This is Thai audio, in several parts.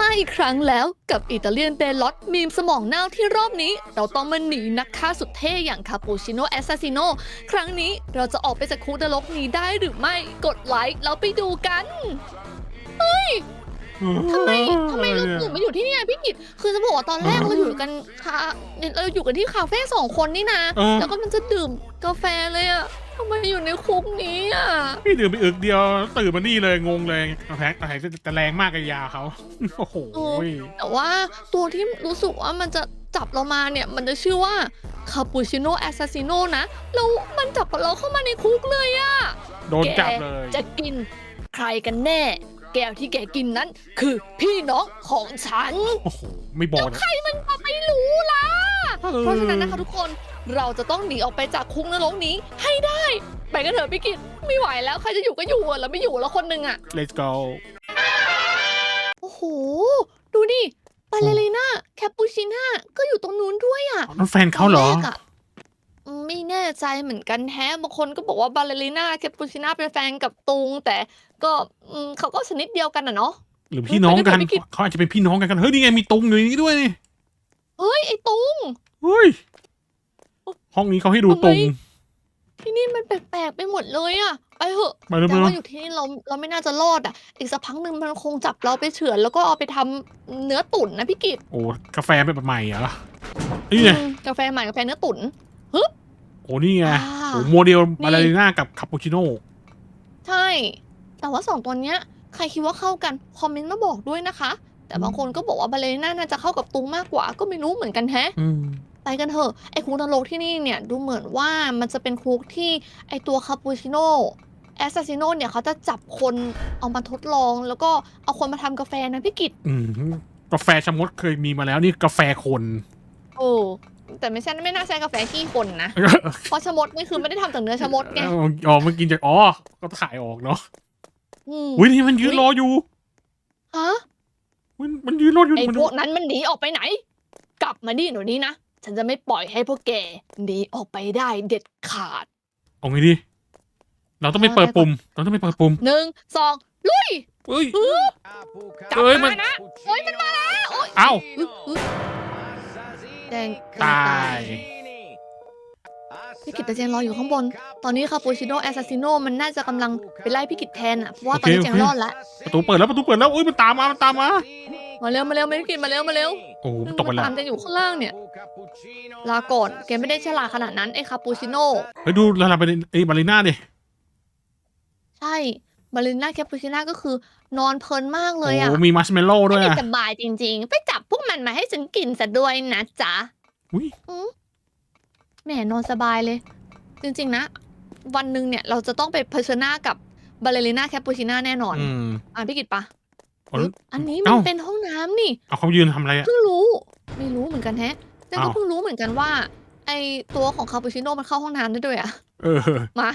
มาอีกครั้งแล้วกับอิตาเลียนเบลลอตมีมสมองเน่าที่รอบนี้ เราต้องมาหนีนักฆ่าสุดเท่อย่างคาปูชิโนแอสซาซิโนครั้งนี้เราจะออกไปจากคุกนรกนี้ได้หรือไม่กดไลค์แล้วไปดูกันทำไมทำไมเราถึงมาอยู่ที่เนี่ยพี่กิตคือจะบอกว่าตอนแรกเราอยู่กันคาเราอยู่กันที่คาเฟ่สองคนนี่นะเออแล้วก็มันจะดื่มกาแฟเลยอะ ทำไมอยู่ในคุกนี้อะพี่ดื่มไปอึกเดียวตื่นมานี่เลยงงเลยกระแทกกระแทกจะแรงมากกับยาเขา โอ้โหแต่ว่าตัวที่รู้สึกว่ามันจะจับเรามาเนี่ย มันจะชื่อว่าคาปูชิโนแอสซาซิโนนะแล้วมันจับเราเข้ามาในคุกเลยอะโดนจับเลย จะกินใครกันแน่ แก้วที่แกกินนั้น คือพี่น้องของฉัน โอ้โห ไม่บอกนะใครมันจะไม่รู้ล่ะ เพราะฉะนั้นนะคะทุกคน เราจะต้องหนีออกไปจากคุกนรกนี้ให้ได้ ไปกันเถอะพี่กิตไม่ไหวแล้วใครจะอยู่ก็อยู่อะแล้วไม่อยู่แล้วคนหนึ่งอะ let's go โอ้โห ดูดิบาเลริน่าแคปปูชิน่าก็อยู่ตรงนู้นด้วยอะนั่นแฟนเขาเหรอ ตนแกะไม่แน่ใจเหมือนกันแฮะบางคนก็บอกว่าบาเลริน่าแคปปูชิน่าเป็นแฟนกับตุง แต่ก็อืมเขาก็ชนิดเดียวกันอะเนาะ หรือพี่น้องกันไม่คิด เขาอาจจะเป็นพี่น้องกันกัน เฮ้ย นี่ไงมีตุงอยู่ในนี้ด้วยนี่เฮ้ย ไอ้ตุง เฮ้ย ห้องนี้เขาให้ดูตุงทำไมที่นี่มันแปลกๆไปหมดเลยอะไปเถอะไปเลยไปแต่เลว่ายอยู่ที่นี่เราเราไม่น่าจะรอดอะ อีกสักพักหนึ่งมันคงจับเราไปเฉือนแล้วก็เอาไปทำเนื้อตุ๋นนะพี่กิตโอ้กาแฟเป็นแบบใหม่เหรอนี่ไงอืมกาแฟใหม่กาแฟเนื้อตุ๋นโอ้นี่ไงอ่า โอ้โมเดลบาลาริน่ากับคาปูชิโน่ใช่ แต่ว่าสองตัวเนี้ยใครคิดว่าเข้ากันคอมเมนต์มาบอกด้วยนะคะ แต่บางคนก็บอกว่าบาเลน่าน่าจะเข้ากับตุงมากกว่าก็ไม่รู้เหมือนกันแฮะ อืม ไปกันเถอะไอ้คุกนรกที่นี่เนี่ยดูเหมือนว่ามันจะเป็นคุกที่ไอ้ตัวคาปูชิโน่แอสซาซิโนเนี่ยเขาจะจับคนเอามาทดลอง แล้วก็เอาคนมาทำกาแฟนะพี่กิตอืมกาแฟชะมดเคยมีมาแล้วนี่กาแฟคนโอ้แต่ไม่ใช่ไม่น่าใช่กาแฟขี้คนนะ เพราะชะมดนี่คือไม่ได้ทำจากเนื้อชะมดไงอ๋อมันกินจากอ๋อก็ขายออกเนาะอืมอุ้ยนี่มันยืนอุ๊ยรออยู่ฮะอุ๊ยมันยืนรออยู่ไอ้มันพวกนั้นมันหนีออกไปไหน กลับมาดิหนูนี้นะ ฉันจะไม่ปล่อยให้พวกแกหนีออกไปได้เด็ดขาดเอาไงดี เราต้องไปเปิดปุ่ม เราต้องไปเปิดปุ่มหนึ่งสองลุยเฮ้ยฮึบเอ้ยมันนะโอ้ยมันมาแล้วโอ้ยเอ้าฮึบฮึบแดง ตาย พี่กิตแต่เจนรออยู่ข้างบน ตอนนี้คาปูชิโน่แอสซาซิโนมันน่าจะกำลังไปไล่พี่กิตแทนอะ เพราะว่าตอนนี้โอเคเจนโอเครอดแล้วประตูเปิดแล้วประตูเปิดแล้วอุ้ยมันตามมามันตามมา มาเร็วมาเร็วไม่กิตมาเร็วมาเร็วโอ้โหมันตกไปแล้วตามเจนอยู่ข้างล่างเนี่ย ลาก่อนแกไม่ได้ฉลาดขนาดนั้นไอ้คาปูชิโน่เฮ้ยดูลาลาไปไอ้บาลิน่าดิ ใช่บาลิน่าแคปปูชิน่าก็คือนอนเพลินมากเลโอ้ยอะโหมีมัชเมลโล่ด้วยไม่อะสบายจริง ๆ ไปจับพวกมันมาให้ฉันกินซะด้วยนะจ๊ะอุ้ยอืม แหมนอนสบายเลย จริงๆนะ วันหนึ่งเนี่ยเราจะต้องไปเผชิญหน้ากับบาเลริน่าแคปปูชิน่าแน่นอนอืมอะพี่กิตปะอ๋ออันนี้มันเอ้า เป็นห้องน้ำนี่ เอาเขายืนทำอะไรอะเพิ่งรู้ไม่รู้เหมือนกันแฮะเจ๊ก็อ้าว เพิ่งรู้เหมือนกันว่า ไอตัวของคาปูชิโน่มันเข้าห้องน้ำได้ด้วยอะเออมา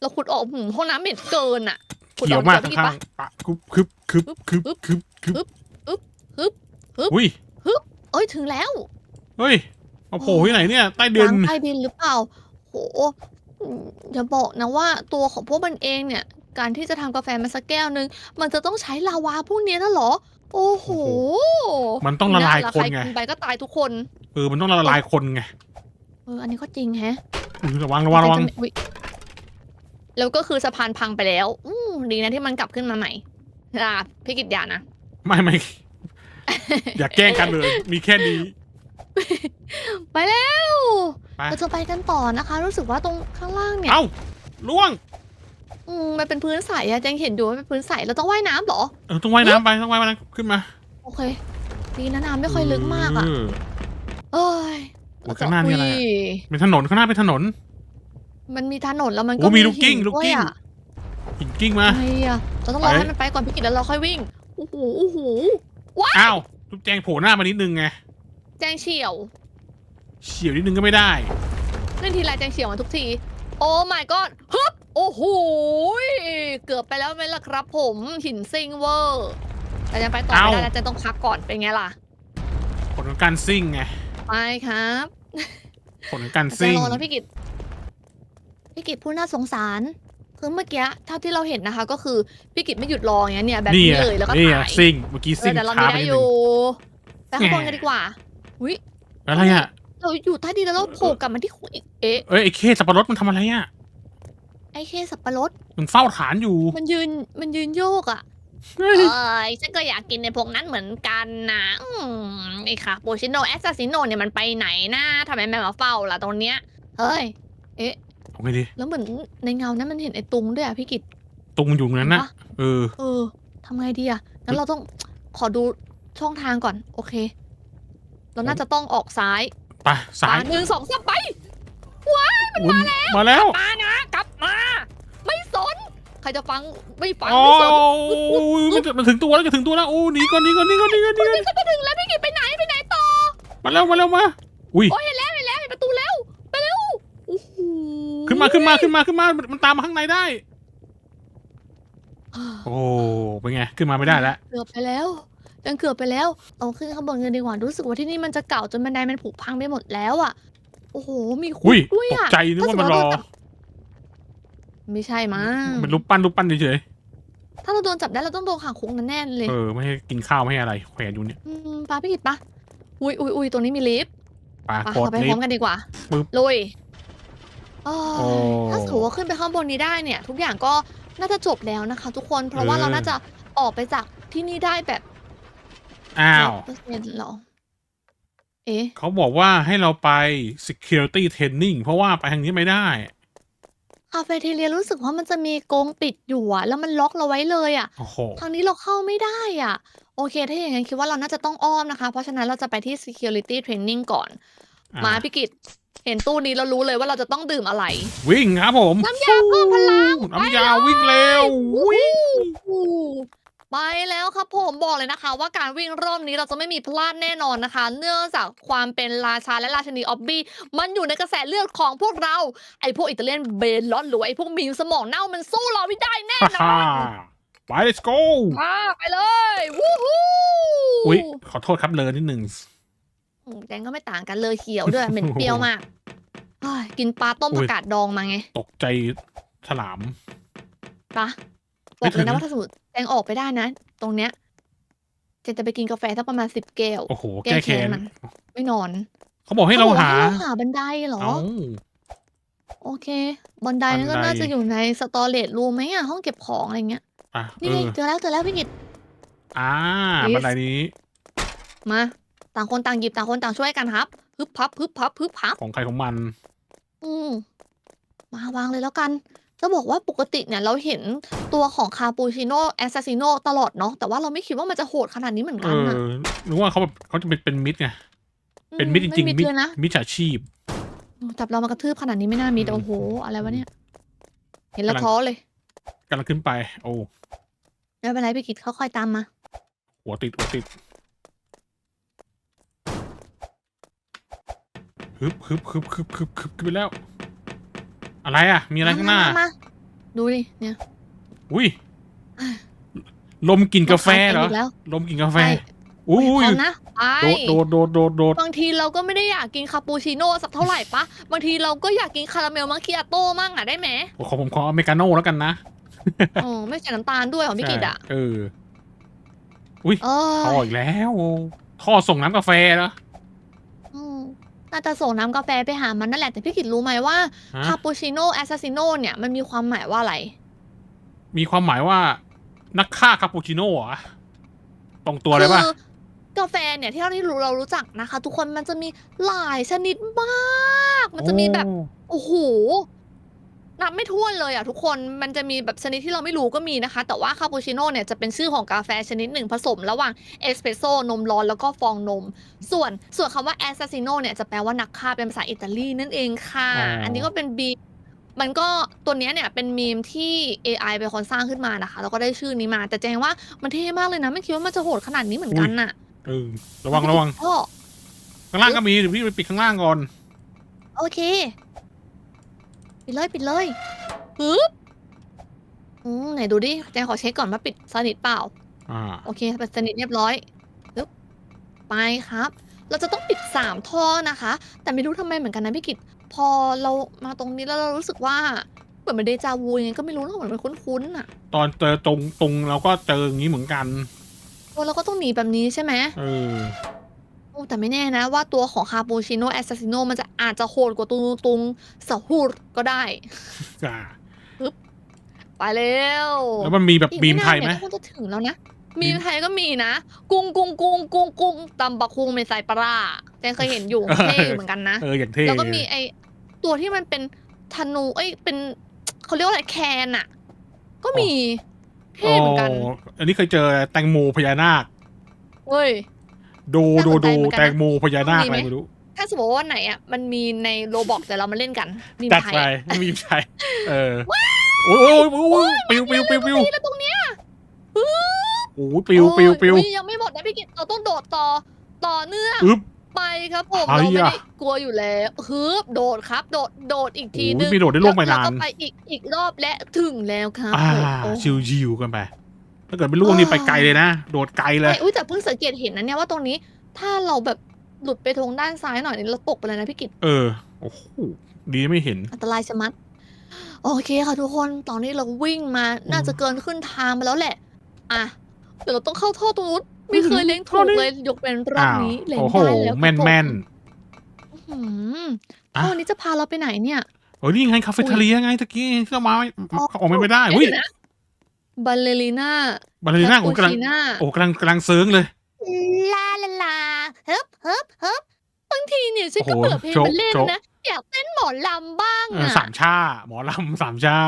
เราขุดออกหืมห้องน้ำเหม็นเกินอะขุดเขีอยวอกมากเจอพี่ข้าปะงๆปะคึบคึบคึบคึบคึบคึบฮึบฮึบฮึบอุ้ยเอ้ยถึงแล้ว เฮ้ย มาโผล่ที่ไหนเนี่ยใต้ดิล้านงใต้ดินหรือเปล่าโหอืมอย่าบอกนะว่าตัวของพวกมันเองเนี่ย การที่จะทำกาแฟมาสักแก้วนึง มันจะต้องใช้ลาวาพวกเนี้ยนะเหรอ โอ้โหมันต้องละลายคนใรไงกินไปก็ตายทุกคนเออมันต้องละลายคนไงเอออันนี้ก็จริงแฮะอุ๊ยระวังระวังระวังแต่จอุ๊ยแล้วก็คือสะพานพังไปแล้ว อืมดีนะที่มันกลับขึ้นมาใหม่อ่าพี่กิตยานะไม่ไม่อย่าแกล้งกันเลย มีแค่นี้ ไปแล้วไป เราจะไปกันต่อนะคะ รู้สึกว่าตรงข้างล่างเนี่ยเอ้าล่วงอืมมันเป็นพื้นใสอะแจงเห็นอยู่ว่าเป็นพื้นใสเราต้องว่ายน้ำเหรอ เออต้องว่ายน้ำไปต้องว่ายน้ำขึ้นมาโอเคดีนะน้ำไม่ค่อยลึกมากอะเเอ้ยโอ้ข้างหน้านี่อะไรอะยเป็นถนนข้างหน้าเป็นถนน มันมีถนนแล้วมันโอ้ก็มีลูกกิ้งหินลูกกิ้งด้วยอะหินกิ้งมาไงอะเราต้องรอไป ให้มันไปก่อนพี่กิตแล้วเราค่อยวิ่งโอ้โหโอ้โหอ้าวทุกแจงโผล่หน้ามานิดนึงไงแจงเฉียว เฉียวนิดนึงก็ไม่ได้ เล่นทีไรแจงเฉียวมาทุกที โอ้ my god ฮึบโอ้โหยเกือบไปแล้วไหมล่ะครับผมหินซิงเวอร์แต่ยังไปต่อไม่ได้เอ้าแล้วจะต้องพักก่อนเป็นไงล่ะผลของการซิ่งไงไปครับผลของการจะซิ่งรอแล้วพี่กิตพี่กิตพูดน่าสงสารคือเมื่อกี้เท่าที่เราเห็นนะคะ ก็คือพี่กิจไม่หยุดรออย่างเงี้ยเนี่ยแบบนี่นี้ไงเลยแล้วก็นี่ไงถ่ายซิ่งเมื่อกี้เอซิ่องแต่เราช้ามีไปได้นิดอนึง ยู่ไปข้างบนแหมกันดีกว่าอุ้ย อะไรอะ เราอยู่ใต้ดินแล้วเราโผล่กลับมาที่คุกอีกเอ๊ะเอ้ยไอ้เคสับปะรดมันทำอะไรอะไอ้เคสับปะรด มันเฝ้าฐานอยู่มันยืนมันยืนโยกอะเฮ้ยเอ้ยฉันก็อยากกินในพวกนั้นเหมือนกันนะอืมไอ้ค่ะโปชิโนแอสซาซิโนเนี่ยมันไปไหนนะทำไมไม่มาเฝ้าล่ะตรงเนี้ยเฮ้ย เอาไงดีแล้วเหมือนในเงานั้นมันเห็นไอ้ตุงด้วยอะพี่กิตตรงมันอยู่ตรงนั้นนะเห็ปเออ เออทำไงดีอะงั้นเราต้องขอดูช่องทางก่อน โอเค เราน่าจะต้องออกซ้าย ไปสายอะหนึ่งสองสามไปอุ๊ยมาแล้วมานะกลับมา ไม่สน ใครจะฟังไม่ฟังโอ้ไม่สนยมันจะมันถึงตัวแล้วจะถึงตัวแล้วโอ้หนีก่อนหนีก่อนหนีก่อนหนีก่อนหนีก่อนนี่จะไปถึงแล้วพี่กิตไปไหนไปไหนต่อมาแล้วมาแล้วมาอุ้ยโอ้ยเห็นแล้วเห็นแล้วเห็นประตูแล้วไปเร็วโอ้โหขึ้นมาขึ้นมาขึ้นมาขึ้นมามันมันตามมาข้างในได้ โอ้เป็นไงขึ้นมาไม่ได้แล้วเกือบไปแล้ว ยังเกือบไปแล้วเอาขึ้นข้างบนกันดีกว่ารู้สึกว่าที่นี่มันจะเก่าจนบันไดมันผุพังไปหมดแล้วอะ โอ้โหมีคุอุ้กยด้วยตกอะ ใจนึกว่ามันรอ ไม่ใช่มั้งมันรูปปั้นรูปปั้นเฉยถ้าเราโดนจับได้เราต้องโดนขังคุกแน่ๆเลย ๆเออไม่ให้กินข้าวไม่ให้อะไรแขวนอยู่เนี่ยมปาพี่กิตปะอุ้ยอุ้ยอุ้ยตรงนี้มีลิฟต์ปลาปะโคตเรารไปลิพร้อฟมต์กันดีกว่าปึ๊บลุยเอ้ยโอ้ถ้าสมมติว่าขึ้นไปข้างบนนี้ได้เนี่ย ทุกอย่างก็น่าจะจบแล้วนะคะ ทุกคนเพราะว่าเออ เราน่าจะออกไปจากที่นี่ได้แบบ อ้าว เปอร์เซ็นต์หรอ เอ๊ะ เขาบอกว่าให้เราไป security training เพราะว่าไปทางนี้ไม่ได้ คาเฟ่เทเลียรู้สึกว่ามันจะมีกรงปิดอยู่อะแล้วมันล็อกเราไว้เลยอะโอ้โห ทางนี้เราเข้าไม่ได้อะโอเค ถ้าอย่างนั้นคิดว่าเราน่าจะต้องอ้อมนะคะ เพราะฉะนั้นเราจะไปที่ security training ก่อนอะมาพี่กิตเห็นตู้นี้เรารู้เลยว่าเราจะต้องดื่มอะไร วิ่งครับผมน้ำยาเพิ่มพลังน้ำยาวิ่งเร็ววิ่ง ไปแล้วครับผมบอกเลยนะคะ ว่าการวิ่งรอบนี้เราจะไม่มีพลาดแน่นอนนะคะ เนื่องจากความเป็นราชาและราชินีออบบี้มันอยู่ในกระแสเลือดของพวกเรา ไอพวกอิตาเลียนเบนลอตหรือว่าไอพวกมีมสมองเน่ามันสู้เราไม่ได้แน่นอฮ่านไป let's go มาไปเลยวู้ฮู้อุ้ยขอโทษครับเลยนิดหนึ่งอืมแดงก็ไม่ต่างกันเลยเขียวด้วยเหม็นเปรี้ยวมากเฮ้ยกินปลาต้มอุ้ผัยกกาดดองมาไง ตกใจฉลามปะ บไม่อกเลยถึนะงว่าถ้าสมมติแดงออกไปได้นะ ตรงเนี้ยเจนจะไปกินกาแฟสักประมาณสิบแก้ว โอ้โห แก้แก้แค้แค้นนมัน ไม่นอนเขาบอกให้เราขบอกว่หาเราหาบันไดเหรอ เอ้า โอเค บันไดนั่นก็บันได น่าจะอยู่ในสตอเรจรูมไหมอะห้องเก็บของอะไรเงี้ย อะนี่เอไงอเจอแล้วเจอแล้วพี่กิต อ่า Yes บันไดนี้มา ต่างคนต่างหยิบต่างคนต่างช่วยกันครับฮึบพับฮึบพับฮึบพับ ของใครของมัน อืมมาวางเลยแล้วกัน จะบอกว่าปกติเนี่ยเราเห็นตัวของคาปูชิโน่แอสซ s ซิโนตลอดเนาะแต่ว่าเราไม่คิดว่ามันจะโหดขนาดนี้เหมือนเอกันอนะนึกว่าเขาแบบเขาจะเป็นเป็นมิดไง เป็นมิดจริงไม่ๆมิมิดดเลยนะมิดฉาชีพ จับเรามากระทืบขนาดนี้ไม่น่ามีแต่อืมโอ้โหอะไรวะเนี่ย เห็นแล้วกำลัง ท้อเลยกำลังขึ้นไป โอ้ไม่เป็นไรพี่กิตค่อยๆตามมา หัวติดหัวติดฮึบฮึบฮึบฮึบฮึบฮึบขึ้นไปแล้ว อะไรอะ มีอะไรข้างหน้ามมมดูดิ เนี่ยอุ้ย ลมกลิ่นกาแฟเหรอกแล้วลมกลิ่นกาแฟใช่อุ้ยพร้อมนะไปโดดโดดโดดโดดโดดบางทีเราก็ไม่ได้อยากกินคาปูชิโน่สักเท่าไหร่ปะ บางทีเราก็อยากกินคาราเมลมัคคิอาโต้มั่งอะได้ไหมขอผมขออเมริกาโน่แล้วกันนะอ๋อไม่ใส่น้ำตาลด้วยของพี่กิตอะใช่เออเอท่อออีกแล้ว ท่อส่งน้ำกาแฟเหรออืม น่าจะส่งน้ำกาแฟไปหามันนั่นแหละ แต่พี่กิตรู้ไหมว่าฮะคาปูชิโน่แอสซ s ซิโน่เนี่ยมันมีความหมายว่าอะไร มีความหมายว่านักฆ่าคาปูชิโน่เหรอตรงตัวเลยป่ะ คือกาแฟเนี่ยที่เราที่รู้เรารู้จักนะคะ ทุกคนมันจะมีหลายชนิดมาก มันจะมีแบบ โอ้โอ้โห นับไม่ถ้วนเลยอะทุกคนมันจะมีแบบชนิดที่เราไม่รู้ก็มีนะคะ แต่ว่าคาปูชิโน่เนี่ยจะเป็นชื่อของกาแฟชนิดหนึ่งผสมระหว่างเอสเปรสโซ่นมร้อนแล้วก็ฟองนม ส่วนส่วนคำว่าแอสซ s ซิโนเนี่ยจะแปลว่านักฆ่าเป็นภาษาอิตาลีนั่นเองค่ะอันนี้ก็เป็นบีมันก็ตัวเนี้ยเนี่ยเป็นมีมที่ AI เป็นคนสร้างขึ้นมานะคะ แล้วก็ได้ชื่อนี้มา แต่แจงว่ามันเท่มากเลยนะไม่คิดว่ามันจะโหดขนาดนี้เหมือนกันน่ะเออระวังระวังพ่อข้างล่างก็มีเดี๋ยวพี่ไปปิดข้างล่างก่อน โอเค ปิดเลยปิดเลยปึ๊บอืมไหนดูดิแจงขอเช็คก่อนว่าปิดสนิทเปล่า อ่า โอเคปิดสนิทเรียบร้อยปึ๊บไปครับ เราจะต้องปิดสามท่อนะคะ แต่ไม่รู้ทำไมเหมือนกันนะพี่กิตพอเรามาตรงนี้แล้วเรารู้สึกว่าเหมือนมันเดจาวูยังไงก็ไม่รู้นะเหมือนมันคุ้นๆอะตอนเจอตรงตรงเราก็เจออย่างนี้เหมือนกันโอ้เราก็ต้องหนีแบบนี้ใช่ไหมเออโอ้แต่ไม่แน่นะว่าตัวของคาปูชิโน่แอสซ s ซิโนมันจะอาจจะโหดกว่าตุงตุงสหูดก็ได้จ้าไปเร็วแล้วมันมีแบบอีกบีมนานไทยไหมเนี่ยก็คงจะถึงแล้วนะบีมีมมไทยก็มีนะ กุ้งกุ้งกุ้งกุ้งกุ้งตำบักคุงเมใส่ปลาร้าแจงเคยเห็นอยู่เออเท่อยู่เหมือนกันนะเอออย่างเท่แล้วก็มีไอตัวที่มันเป็นธนูเอ้ยเป็นเขาเรียกว่าอะไรแคนอะก็มีเท่เหมือนกันโอันนี้เคยเจอแตงโมพญานาคเว้ย ดูน่าดูสนใจดูเหมือนกันนะ แตงโมพญานาคมีอะไหมไรไม่รู้ ถ้าสมมติว่าวันไหนอะมันมีในโรบอกแต่เรามาเล่นกัน มีมจัดไทยไปมีมไทยเออโอ้ยโอ้ยโอ้ยโอ้ยปิวปิวปิวปิวนี่แล้วตรงเนี้ยโอ้ยปิวปิวปิว โอ้ยยังไม่หมดนะพี่กิตเราต้องโดดต่อต่อเนื่องอึ๊บไปครับผมไอ้เราไม่ยะ ได้กลัวอยู่แล้วฮึบโดดครับ โดดโดดอีกทีโอ้นึยงมีโดดได้ล่วงไปแล้วนานก็ไปอีกอีกรอบและถึงแล้วครับอ่าโอ้ชิวชิวๆกันไป ถ้าเกิดไม่ล่วงนี่ไปไกลเลยนะ โดดไกลเลยไม่อุ้ยแต่เพิ่งสังเกตเห็นนะเนี่ยว่าตรงนี้ ถ้าเราแบบหลุดไปทางด้านซ้ายหน่อยนี่เราตกไปเลยนะพี่กิตเออ โอ้โห ดีไม่เห็น อันตรายชะมัด โอเคค่ะทุกคน ตอนนี้เราวิ่งมา น่าจะเกินขึ้นทางมาแล้วแหละ อะ เดี๋ยวเราต้องเข้าท่อตรงนู้นไม่เคยเลี้ยงถูกเลย ยกเป็นรอบอ้าวนี้เลี้ยงโอ้โหได้แล้วครับแม่นผมแม่นอืมอะท่อนี้จะพาเราไปไหนเนี่ยโอ้ยนี่ไงคาเฟ่เทเลียไงตะกี้ที่เรามาไม่ออกไม่ได้เอ๊ะอุ้ยเดี๋ยวนะ บัลเลรีน่าบาลาลีน่าผมกำลังน่าโอ้กำลังกำลังเซิร์งเลย ลาลาลาเฮิบเฮิบเฮิบบางทีเนี่ยฉันก็โอ้โหเปิดเพลงโจ๊ะมาเล่นโจ๊ะ นะอยากเต้นหมอลำบ้างเอออะสามชา หมอลำสามชา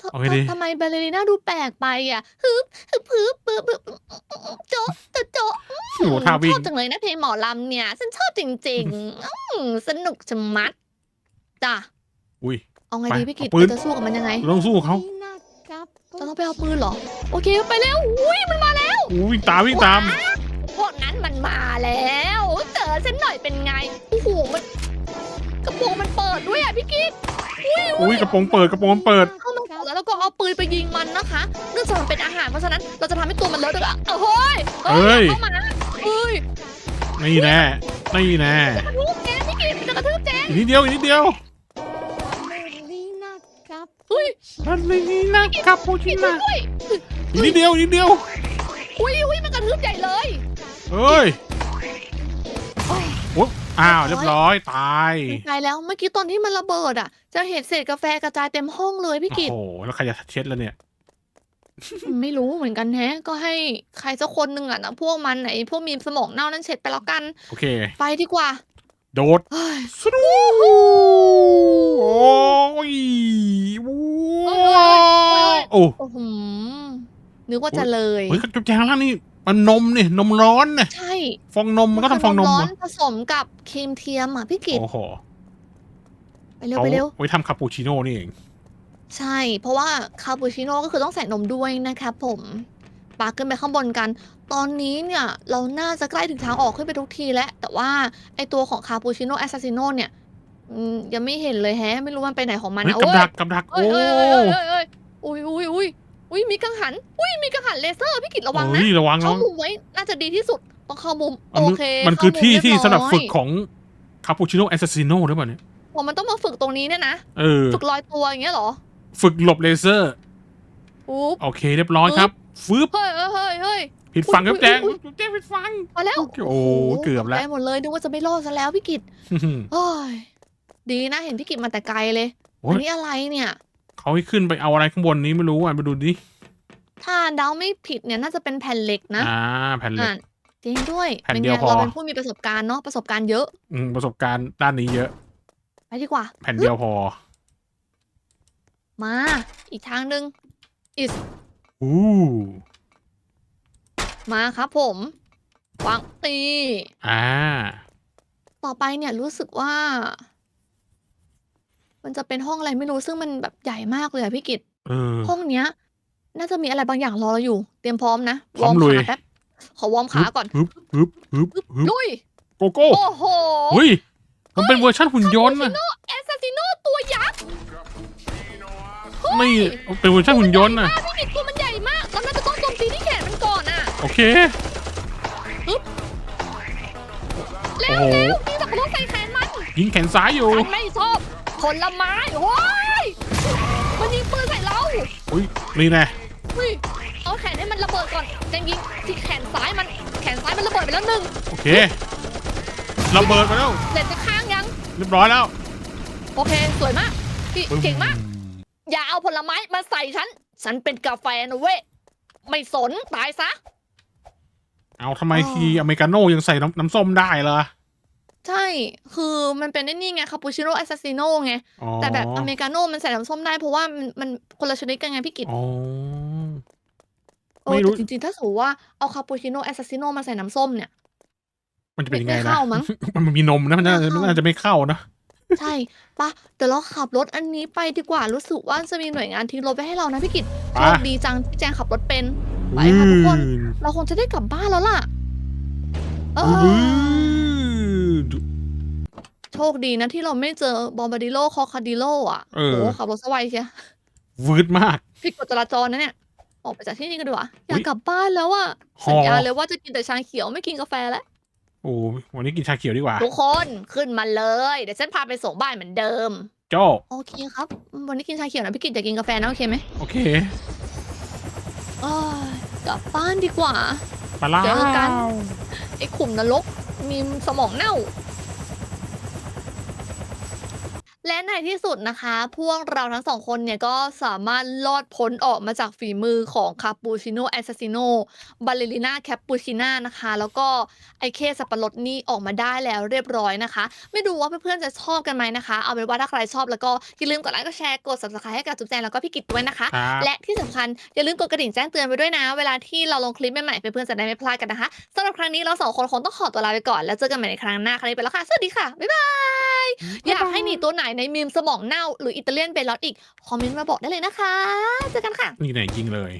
ทเอาไงดี ทำไมบัลเลรีน่าดูแปลกไปอะฮึบฮึบฮึบฮึบฮึบโจ๊ะโจ๊ะโจ๊ะ โอ้โหท่าวิ่ชง อบจังเลยนะเพลงหมอลำเนี่ย ฉันชอบจริงๆอืมสนุกชะมัดจ้ะอุ้ย เอาไงไปดีพี่กิตเอาปืน เราจะสู้กับมันยังไง เราต้องสู้กับเขา เราต้องไปเอาปืนเหรอ โอเคไปแล้วอุ้ยมันมาแล้วอู้วิ่งตามวิ่งตามพวกนั้นมันมาแล้วเจอฉันหน่อยเป็นไงโอ้โหมันกระโปรงมันเปิดด้วยอะพี่กิ๊กอุ้ยกระโปรงเปิดกระโปรงเปิด เข้ามาก่อนแล้วเราก็เอาปืนไปยิงมันนะคะเนื่องจากมันเป็นอาหารเพราะฉะนั้นเราจะทำให้ตัวมันเลอะด้วยอะเฮ้ยเฮ้ย เข้ามาเฮ้ยนี่แน่นี่แน่กระทืบแกพี่กิ๊กมันจะกระทืบแกอีกนิดเดียวอีกนิดเดียว เฮ้ยบาลาลีน่าคาปูชิพี่น่าด้วยอีกนิดเดียวอีกนิดเดียว อุ้ยอุ้ยมันกระทืบใหญ่เลยเฮ้ยโอ้ยอุ๊บอ้าวเรียบร้อยตายตายแล้วเมื่อกี้ตอนที่มันระเบิดอะ จะเห็นเศษกาแฟกระจายเต็มห้องเลยพี่โอ้กิตโหแล้วใครจะเช็ดแล้วเนี่ย ไม่รู้เหมือนกันแฮะ ก็ให้ใครสักคนหนึ่งอะนะพวกมันไหนพวกมีสมองเน่านั้นเช็ดไปแล้วกัน โอเค ไปดีกว่าโดดเฮ้ยสนูโอ้ยว้าว โอ้โอ้โหนึกว่าจะเลยเฮ้ยจุ๊บแจงล่างนี่มันนมนี่นมร้อนเนี่ยใช่ฟองนมมันก็ต้องฟองนมร้อเหรนอผสมกับครีมเทียมอะพี่กิตโอ้โหไปเร็วเขาไปเร็วไว้ทำคาปูชิโน่นี่เองใช่ เพราะว่าคาปูชิโน่ก็คือต้องใส่นมด้วยนะครับผมปาขึ้นไปข้างบนกัน ตอนนี้เนี่ยเราน่าจะใกล้ถึงทางออกขึ้นไปทุกทีแล้ว แต่ว่าไอตัวของคาปูชิโน่แอสซ s ซิโน่เนี่ยอืมยังไม่เห็นเลยแฮะ ไม่รู้มันไปไหนของมันเฮ้ยนะกับโอ้ยดักกับดักเอ้โอ้ยเอ้ยเอ้ยเอ้ยเอ้ยอุ้ยอุ้ยอุ้ยอุ้ยมีกังหัน อุ้ยมีกังหันเลเซอร์พี่กิตระวังนะ เฮ้ยระวังเข้าระวังมุมไว้น่าจะดีที่สุดต้องเข้ามุมมันโอเคมันคือเข้าที่เรียที่ร้อยสำหรับฝึกของคาปูชิโน่แอสซัสซิโน่หรือเปล่าเนี่ยพอมันต้องมาฝึกตรงนี้เนี่ยนะ เออ ฝึกลอยตัวอย่างเงี้ยเหรอฝึกหลบเลเซอร์ อุ๊บ โอเคเรียบร้อยครับฟืบเฮ้ยเฮ้ยเฮ้ยเฮ้ย ผิดฝั่งครับแจงอุ๊ย แจงผิดฝั่งมาแล้วโอ้เกือบแล้ว ได้หมดเลยนึกว่าจะไม่รอดซะแล้วพี่กิตโอ้ยดีนะเห็นพี่กิตมาแต่ไกลเลยโอ้อัยนนี้อะไรเนี่ย เขาให้ขึ้นไปเอาอะไรข้างบนนี้ไม่รู้อะไปดูดิถ้าเดาไม่ผิดเนี่ยน่าจะเป็นแผ่นเหล็กนะอ่าแผ่นเหล็อ่ากจริงด้วยแผ่นป็ไงเดียวพอ เราเป็นผู้มีประสบการณ์เนาะประสบการณ์เยอะอืมประสบการณ์ด้านนี้เยอะ ไปดีกว่าแผ่นเดียวพอมา อีกทางหนึ่ง is อู้มาครับผมวางตี อ่า ต่อไปเนี่ยรู้สึกว่า มันจะเป็นห้องอะไรไม่รู้ ซึ่งมันแบบใหญ่มากเลยอะพี่กิตเออ ห้องเนี้ย น่าจะมีอะไรบางอย่างรอเราอยู่ เตรียมพร้อมนะ พร้อมวลุร์ยขาแป๊บ ขอวอร์มขาก่อนฮึบฮึบฮึบฮึบลุย โกโก้โอ้โหเฮ้ยมันเป็นเวอร์ชันหุ่นยนต์นะแอสซัสซิโนตัวยักษ์ไม่เป็นเวอร์ชันหุ่นยนต์นะอะพี่กิตตัวมันใหญ่มากเราน่าจะต้องโจมตีที่แขนมันก่อนอะ โอเคเร็วโอ้โหเร็วนี่เราต้องใส่แขนมัน ยิงแขนซ้ายอยู่ ฉันไม่ชอบ ผลไม้โอ้ยอุ้ยนี่แน่อุ้ยเอาแขนให้มันระเบิดก่อนจะยิงที่แขนซ้ายมันแขนซ้ายมันระเบิดไปแล้วหนึ่งโอเคระเบิดไปแล้วเหล็กจะข้างยังเรียบร้อยแล้วโอเคสวยมากพี่เก่งมาก อย่าเอาผลไม้มาใส่ฉัน ฉันเป็นกาแฟนะเว้ยไม่สนตายซะ เอาทำไมอ๋อทีอเมริกาโน่ยังใส่น้ำน้ำส้มได้เหรอ ใช่ คือมันเป็นไอ้นี่ไง คาปูชิโน่ แอสซาซิโน่ไง อ๋อ แต่แบบอเมริกาโน่มันใส่น้ำส้มได้ เพราะว่ามันมันคนละชนิดกันไงพี่กิต อ๋อโอ้ไม่รู้แต่จริง ๆ ถ้าสมมติว่าเอาคาปูชิโน่ แอสซาซิโน่มาใส่น้ำส้มเนี่ย มันจะเป็นยังไงไม่นะ เข้ามั้ง มันมีนมนะ มันน่าไม่เข้ามันน่าจะไม่เข้านะ ใช่ปะเดี๋ยวเราขับรถอันนี้ไปดีกว่า รู้สึกว่าจะมีหน่วยงานทิ้งรถไปให้เรานะพี่กิตไปโชคดีจังที่แจงขับรถเป็น ไปค่ะทุกคนเราคงจะได้กลับบ้านแล้วล่ะ เออือม โชคดีนะที่เราไม่เจอบอมบาดิโลคอคาดิโลอะ เออโหขับรถสวายเชียวืดมาก ผิดกฎจราจรนะเนี่ย ออกไปจากที่นี่กันดีกว่าออุ๊ยากยกลับบ้านแล้วอะหอ สัญญาเลยว่าจะกินแต่ชาเขียวไม่กินกาแฟแล้ว โอ้วันนี้กินชาเขียวดีกว่า ทุกคนขึ้นมาเลย เดี๋ยวฉันพาไปส่งบ้านเหมือนเดิม โจ้โอเคครับ วันนี้กินชาเขียวนะพี่กิจอยากกินกาแฟนะโอเคไหมโอเคเอ้ยกลับบ้านดีกว่า ปลาล่าเจอกัน ไอ้ขุมนรกมีสมองเน่า และในที่สุดนะคะ พวกเราทั้งสองคนเนี่ยก็สามารถลอดพ้นออกมาจากฝีมือของคาปูชิโน่แอสซ s ซิโนบาเลริน่าแคปปูชิน่านะคะ แล้วก็ไอเคสับปะรดนี่ออกมาได้แล้วเรียบร้อยนะคะ ไม่รู้ว่าเพื่อนๆจะชอบกันไหมนะคะ เอาเป็นว่าถ้าใครชอบแล้วก็อย่าลืมกดไลค์กดแชร์กด subscribe ให้กับจุ๊บแจงแล้วก็พี่กิตด้วยนะคะ ครับ และที่สำคัญอย่าลืมกดกระดิ่งแจ้งเตือนไว้ด้วยนะ เวลาที่เราลงคลิปใหม่ๆเพื่อนๆจะได้ไม่พลาดกันนะคะสำหรับครั้งนี้เราสองคนคงต้องขอตัวลาไปก่อนแล้วเจอกันใหม่ในครั้งหน้าครั้งนี้ไปแล้วค่ะสวัสดีค่ะบ๊ายบายอยากให้หนีตัวไหนในมีมสมองเน่าหรืออิตาเลียนเบลลอดอีก คอมเมนต์มาบอกได้เลยนะคะ เจอกันค่ะ นี่ไหนจริงเลย